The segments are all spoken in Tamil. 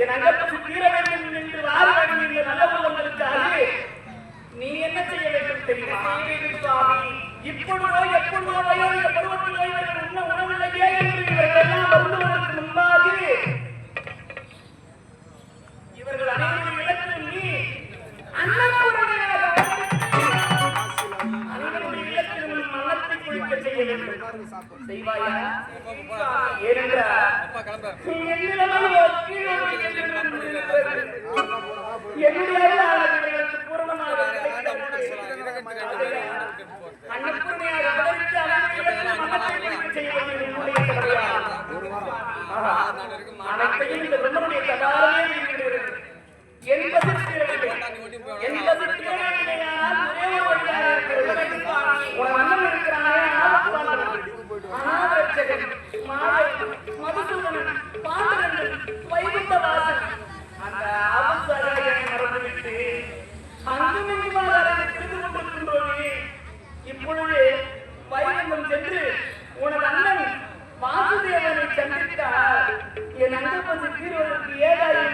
என் அங்கத்துக்கு என்று வாழ வேண்டிய நல்ல உள்ளங்களுக்காக நீ என்ன செய்ய வேண்டும் தெரியுமா? சுவாமி? இப்பொழுதோ எப்பொழுதோ வயோதிக பருவத்தில் உண்ண உணவில்லையே என்று அவர்களுக்கு மனத்தை செய்வது அனைத்தையும் இந்த பிரம்மனுடைய கதாவே இருக்கிறது. என்பது என்பது ஒரே ஒரு இருக்கிறது. positivo de y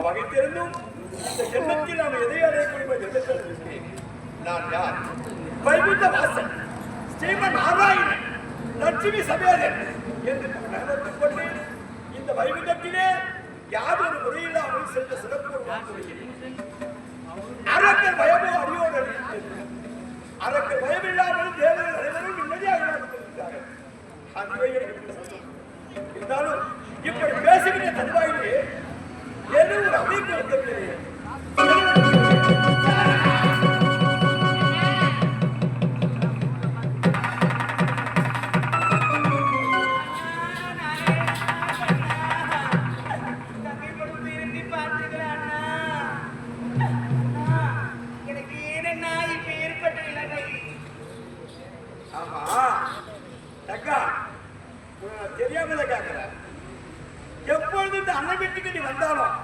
அவ்வகை தெரிந்தும் இந்த ஜென்மத்தில் நாம் எதை அடையக்கூடிய ஜென்மத்தில் நான் யார்? வைகுந்த வாசன் ஸ்ரீமன் நாராயணன் லட்சுமி சமேதன் என்று நினைத்துக் கொண்டு இந்த வைகுந்தத்திலே யாதொரு முறையில்லாமல் சென்ற சிறப்பு அரக்கர் பயமோ அறியோடு அறிவித்தது அரக்கர் பயமில்லாமல் தேவர்கள் அனைவரும் நிம்மதியாக வாழ்ந்திருக்கிறார்கள் அதுவே இருந்தாலும் இப்படி பேசுகிற தருவாயிலே ஏதோ ஒரு அமைப்பு இருக்கிறது எனக்கு ஏனென்னா இப்ப ஏற்பட்ட நிலைமை ஆமா. வந்தாலும்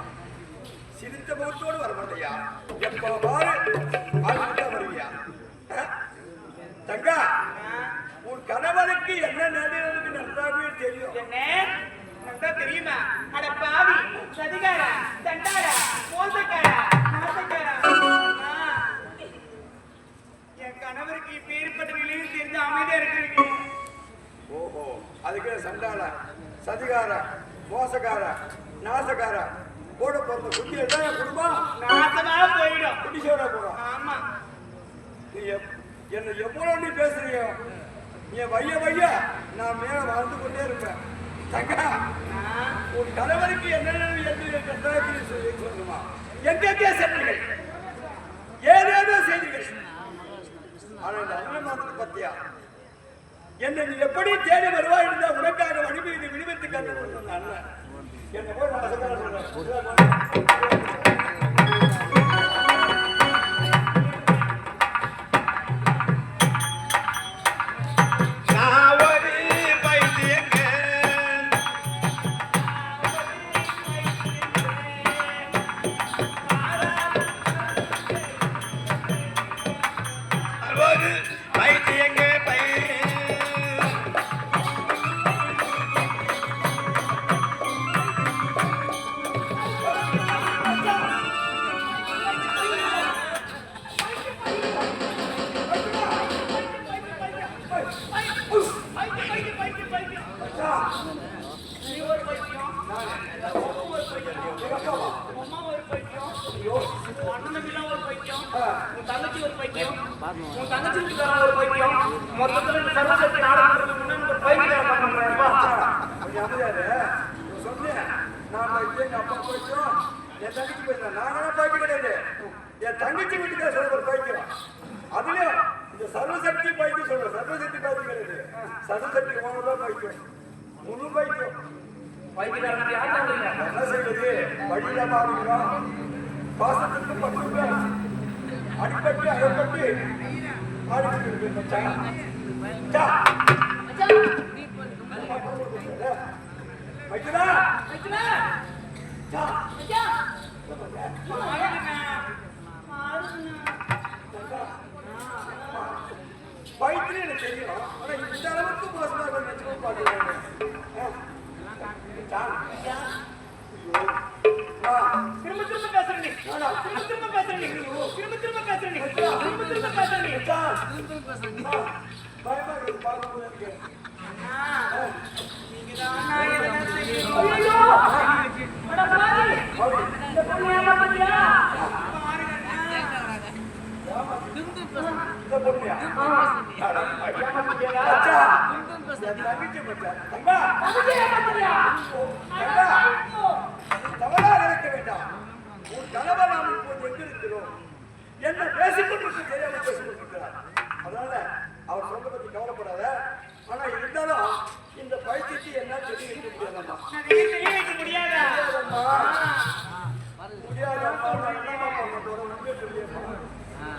சிரித்த முகத்தோடு வர மாட்டியா எப்ப பாரு வாழ்ந்துட்டா வருவியா? தங்கா உன் கணவனுக்கு என்ன நேரிடுறதுக்கு நன்றாகவே தெரியும் என்ன நல்லா தெரியுமா அட பாவி சதிகாரா தண்டாரா மோசக்காரா நாசக்காரா. என் கணவருக்கு இப்ப ஏற்பட்ட நிலையில் தெரிஞ்சு அமைதியா இருக்கிறீங்க ஓஹோ அதுக்கு சண்டாள சதிகார மோசக்கார நாசக்கார கூட பிறந்த குட்டி தான் என் குடும்பம் நாசமா போயிடும். குட்டி சோட போறோம் ஆமா. நீ என்னை எவ்வளவு நீ பேசுறியோ? நீ வைய வைய நான் மேல வாழ்ந்து கொண்டே இருப்பேன். தங்கா உன் கணவருக்கு என்னென்ன என்று கட்டாயத்தில் சொல்லி சொல்லுமா எங்கெங்கே சென்றீர்கள் ஏதேதோ செய்தீர்கள்? ஆனால் இந்த அண்ணன் பத்தியா? என்னை நீ எப்படி தேடி வருவாய் இருந்தா உனக்காக வழிமீது விடுவித்து கண்டு கொடுத்த அண்ணன். என்னை போய் நான் சொல்றேன் நான் என் தங்கச்சி போயிட்டோம். நாங்கெல்லாம் போய்க்க கிடையாது. என் தங்கச்சி வீட்டுக்கார சொல்ற ஒரு பைத்தியம். அதுலயும் இந்த சர்வசக்தி பைத்தியம் சொல்றேன். சர்வசக்தி பைத்தியம் கிடையாது. சர்வசக்தி உணவுதான் பைத்தியம். முழு பைத்தியம். என்ன செய்வது? வழியில மாறிக்கிறோம். பாசத்துக்கு பட்டுங்க. அடிபட்டு அகப்பட்டு பாடிட்டு இருக்கு எனக்கு தெரியும். ஆனா இந்த அளவுக்கு மோசமா நினைச்சு பாக்குறேன் திரும்ப திரும்ப பேசுறேன் திரும்ப திரும்ப பேசுறேன் நீ. திரும்ப திரும்ப பேசுறேன் நீ. திரும்ப திரும்ப பேசுறேன் நீ. பயமா இருக்கு. பார்க்கும்போது எனக்கு ஐயோ! அட பாவி இந்த பொண்ணு ஏமாத்தியா இந்த பொண்ணுயா அச்சா என் தங்கச்சி மச்சான் தங்கா தங்கா தவறா நினைக்க வேண்டாம். உன் கணவர் நாம் இப்போது எங்க இருக்கிறோம்? என்ன பேசிக்கொண்டு தெரியாம பேசிக்கொண்டிருக்கிறார். அதனால அவர் சொல்ற பத்தி கவலைப்படாத. ஆனா இருந்தாலும் இந்த பைத்தியத்தை என்ன முடியாதம்மா. தெரிய வைக்க முடியாதா? முடியாதம்மா. உண்மையை சொல்லியம்மா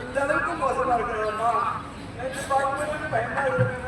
இந்த அளவுக்கு மோசமா இருக்கிறவம்மா நேற்று பார்க்கும்போது பயமா இருக்கு